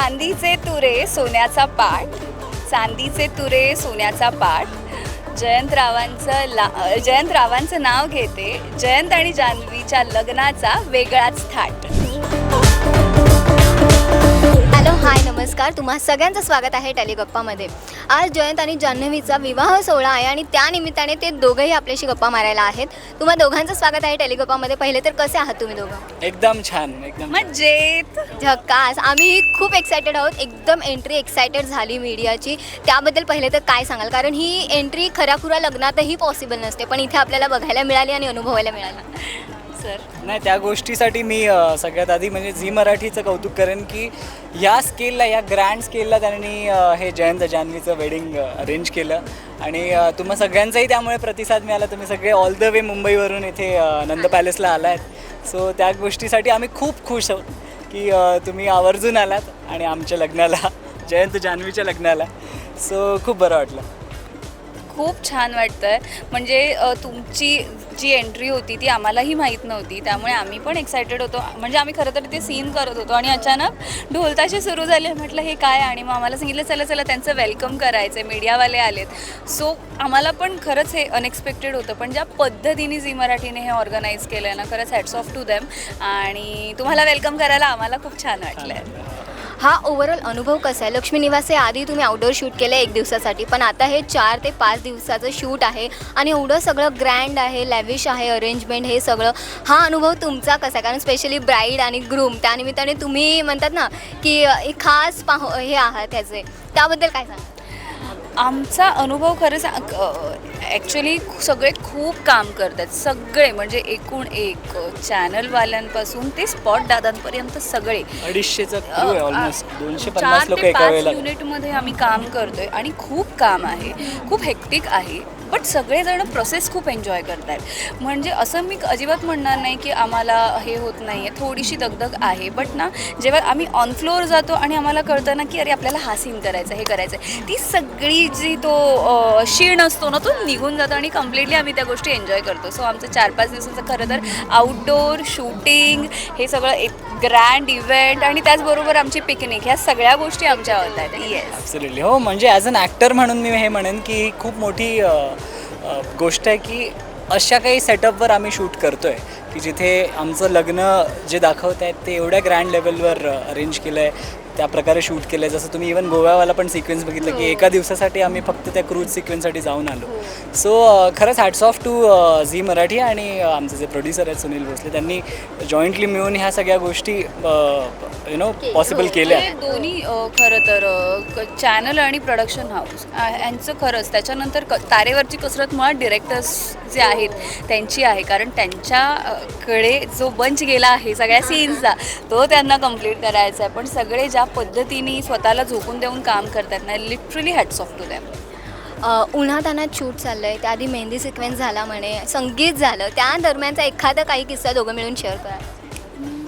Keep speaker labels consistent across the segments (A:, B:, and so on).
A: चांदीचे तुरे सोन्याचा पाठ चांदीचे तुरे सोन्याचा पाठ जयंतरावांचं ला जयंतरावांचं नाव घेते. जयंत आणि जान्हवीच्या लग्नाचा वेगळाच थाट.
B: हॅलो हाय नमस्कार. तुम्हा सगळ्यांचं स्वागत आहे टेलिगप्पामध्ये. आज जयंत आणि जान्हवीचा विवाह सोहळा आहे आणि त्या निमित्ताने ते दोघंही आपल्याशी गप्पा मारायला आहेत. तुम्हा दोघांचं स्वागत आहे टेलिगप्पामध्ये. पहिले तर कसे आहात तुम्ही दोघं?
C: एकदम छान एकदम
A: मज्जेत
B: झक्कास. आम्ही खूप एक्सायटेड आहोत. एकदम एंट्री एक्सायटेड झाली मीडियाची त्याबद्दल पहिले तर काय सांगाल? कारण ही एंट्री खऱ्याखुरा लग्नातही पॉसिबल नसते. पण इथे आपल्याला बघायला मिळाली आणि अनुभवायला मिळाली.
A: सर
C: नाही त्या गोष्टीसाठी मी सगळ्यात आधी म्हणजे झी मराठीचं कौतुक करेन की या स्केलला या ग्रँड स्केलला त्यांनी हे जयंत जान्हवीचं वेडिंग अरेंज केलं. आणि तुम्हा सगळ्यांचाही त्यामुळे प्रतिसाद मिळाला. तुम्ही सगळे ऑल द वे मुंबईवरून इथे नंद पॅलेसला आला आहेत सो त्या गोष्टीसाठी आम्ही खूप खुश आहोत की तुम्ही आवर्जून आलात आणि आमच्या लग्नाला जयंत जान्हवीच्या लग्नाला. सो खूप बरं वाटलं.
A: खूप छान वाटतं आहे म्हणजे तुमची जी एंट्री होती ती आम्हालाही माहीत नव्हती. त्यामुळे आम्ही पण एक्सायटेड होतो. म्हणजे आम्ही खरं तर ते सीन करत होतो आणि अचानक ढोलताशे सुरू झाले. म्हटलं हे काय? आणि मग आम्हाला सांगितलं चला चला त्यांचं वेलकम करायचं आहे मीडियावाले आलेत. सो आम्हाला पण खरंच हे अनएक्सपेक्टेड होतं. पण ज्या पद्धतीने झी मराठीने हे ऑर्गनाईज केलं आहे ना खरंच हॅट्स ऑफ टू देम आणि तुम्हाला वेलकम करायला आम्हाला खूप छान वाटलं आहे
B: हा ओव्हरऑल अनुभव कसा आहे? लक्ष्मी निवासे आधी तुम्ही आउटडोर शूट केलं एक दिवसासाठी पण आता हे चार ते पाच दिवसाचं शूट आहे आणि एवढं सगळं ग्रँड आहे लॅविश आहे अरेंजमेंट हे सगळं. हा अनुभव तुमचा कसा आहे? कारण स्पेशली ब्राईड आणि ग्रूम त्यानिमित्ताने तुम्ही म्हणतात ना की एक खास पाह हे आहात ह्याचे. त्याबद्दल काय सांगा
A: आमचा अनुभव खरं सांग ॲक्च्युली सगळे खूप काम करतात. सगळे म्हणजे एकूण एक चॅनलवाल्यांपासून ते स्पॉट दादांपर्यंत सगळे. चार ते
C: एका
A: पाच युनिटमध्ये आम्ही काम करतोय आणि खूप काम आहे. खूप हेक्टिक आहे. बट सगळेजण प्रोसेस खूप एन्जॉय करतायत. म्हणजे असं मी अजिबात म्हणणार नाही की आम्हाला हे होत नाही आहे थोडीशी दगदग आहे. बट ना जेव्हा आम्ही ऑन फ्लोअर जातो आणि आम्हाला कळतं ना की अरे आपल्याला हा सीन करायचा हे करायचं आहे ती सगळी जी तो क्षीण शीण असतो ना तो निघून जातो आणि कम्प्लिटली आम्ही त्या गोष्टी एन्जॉय करतो. सो आमचं चार पाच दिवसाचं खरं तर आउटडोर शूटिंग हे सगळं एक ग्रँड इव्हेंट आणि त्याचबरोबर आमची पिकनिक ह्या सगळ्या गोष्टी आमच्या होत आहेत. येस
C: हो म्हणजे ॲज अन ॲक्टर म्हणून मी हे म्हणेन की खूप मोठी गोष्ट आहे की अशा काही सेटअपवर आम्ही शूट करतो आहे की जिथे आमचं लग्न जे दाखवत आहेत ते एवढ्या ग्रँड लेवलवर अरेंज केलं आहे त्या प्रकारे शूट केलं आहे जसं तुम्ही इवन गोव्यावाला पण सिक्वेन्स बघितलं की एका दिवसासाठी आम्ही फक्त त्या क्रूज सिक्वेन्ससाठी जाऊन आलो. सो खरंच hats off to Zee Marathi आणि आमचे जे प्रोड्युसर आहेत सुनील भोसले त्यांनी जॉईंटली मिळून ह्या सगळ्या गोष्टी यु नो पॉसिबल केल्या.
A: हे दोन्ही खरं तर चॅनल आणि प्रोडक्शन हाऊस यांचं खरंच त्याच्यानंतर क तारेवरची कसरत मुळात डिरेक्टर्स जे आहेत त्यांची आहे. कारण त्यांच्याकडे जो बंच गेला आहे सगळ्या सीन्सचा तो त्यांना कंप्लीट करायचा आहे. पण सगळे ज्या पद्धतीने स्वतःला झोकून देऊन काम करतात ना literally hats off to them
B: उन्हातानात उन्हात शूट चाललं आहे त्याआधी मेहंदी सिक्वेन्स झाला म्हणे संगीत झालं. त्या दरम्यानचा एखादा काही किस्सा दोघं मिळून शेअर करा.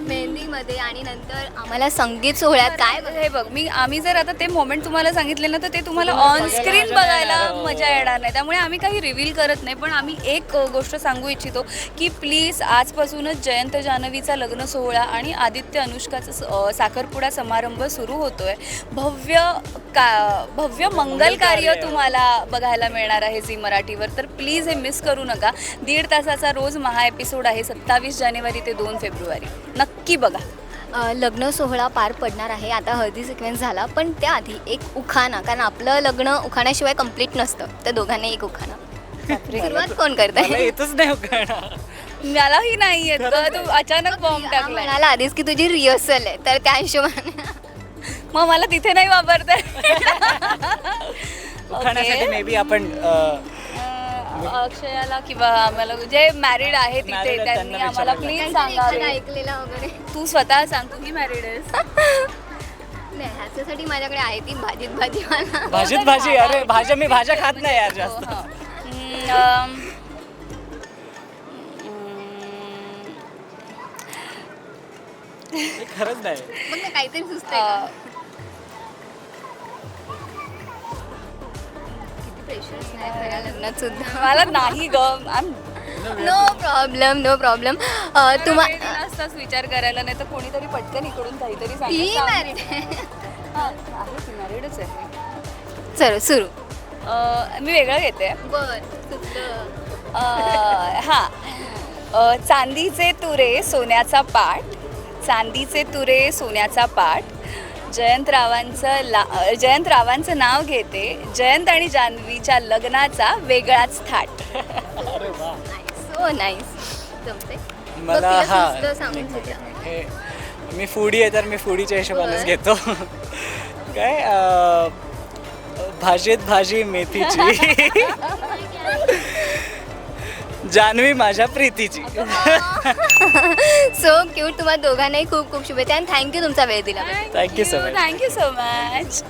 B: मेहंदीमध्ये आणि नंतर आम्हाला संगीत सोहळ्यात काय बघ
A: हे बघ मी आम्ही जर आता ते मोमेंट तुम्हाला सांगितले ना तर ते तुम्हाला ऑन स्क्रीन बघायला मजा येणार नाही. त्यामुळे आम्ही काही रिव्हील करत नाही पण आम्ही एक अ, गोष्ट सांगू इच्छितो की प्लीज आजपासूनच जयंत जानवीचा लग्न सोहळा आणि आदित्य अनुष्काचा स- अ, साखरपुडा समारंभ सुरू होतोय. भव्य का भव्य मंगल कार्य तुम्हाला बघायला मिळणार आहे झी मराठीवर. तर प्लीज हे मिस करू नका. दीड तासाचा रोज महा एपिसोड आहे सत्तावीस जानेवारी ते दोन फेब्रुवारी. नक्की बघा
B: अ, लग्न सोहळा पार पडणार आहे आता हळदी सिक्वेन्स झाला पण त्याआधी एक उखाणा कारण आपलं लग्न उखाण्याशिवाय कंप्लीट नसतं तर दोघांनी एक उखाणा. सुरुवात कोण
C: मला
B: करताय
C: येतच नाही हो कळणार.
A: मलाही नाही येत ग तू अचानक बॉम्ब टाकला
B: म्हणाला आधीच की तुझी रिहर्सल आहे तर त्या हिशोबाने
A: मग मला तिथे नाही वापरता
C: उखाण्यासाठी मे बी आपण अ,
A: अक्षयाला किंवा आम्हाला जे मॅरिड आहे तिथे
C: Married आहेत,
A: त्यांनी
C: त्यांना
A: आम्हाला
C: विचारायला
A: प्लीज सांगावे.
B: ऐकलेला वगैरे.
A: तू स्वतः सांग तू की मॅरिड आहेस.
B: नाही ह्याच्यासाठी माझ्याकडे आहे ती भाजीत भाजीवाला
C: भाजीत भाजी अरे भाज्या मी भाज्या खात नाही यार जास्त.
A: हो, हम्म, अम,
C: हे खरंच नाही.
B: ना काहीतरी सुचतंय का? प्रेशर्स नाही खऱ्या लग्नात सुद्धा.
A: मला नाही ग. आम
B: नो प्रॉब्लेम नो प्रॉब्लेम तुम्हा
A: असताच विचार करायला नाही तर कोणीतरी पटकन इकडून काहीतरी
B: ती. मॅरिड
A: हा, आहे ती मॅरिडच आहे?
B: चलो सुरू.
A: अं, मी वेगळं घेते.
B: बर.
A: हां. चांदीचे तुरे सोन्याचा पाठ चांदीचे तुरे सोन्याचा पाठ जयंत रावांचं ला जयंत रावांचं नाव घेते. जयंत आणि जान्हवीच्या लग्नाचा वेगळाच थाट.
B: सो नाईस जमते
C: मला
B: बघ, तिला
C: हा
B: सुचलं सांगून
C: एक मिनिट,
B: तुझ्या.
C: एक मिनिट. हे मी फूडी आहे तर मी फूडीच्या हिशोबानेच
B: बरं.
C: घेतो. काय अं, भाजीत भाजी मेथीची. जान्हवी माझ्या प्रीतीची.
B: सो क्यूट तुम्हाला दोघांनाही खूप खूप शुभेच्छा आणि थँक्यू तुमचा वेळ दिला
C: thank you so much
A: thank you so much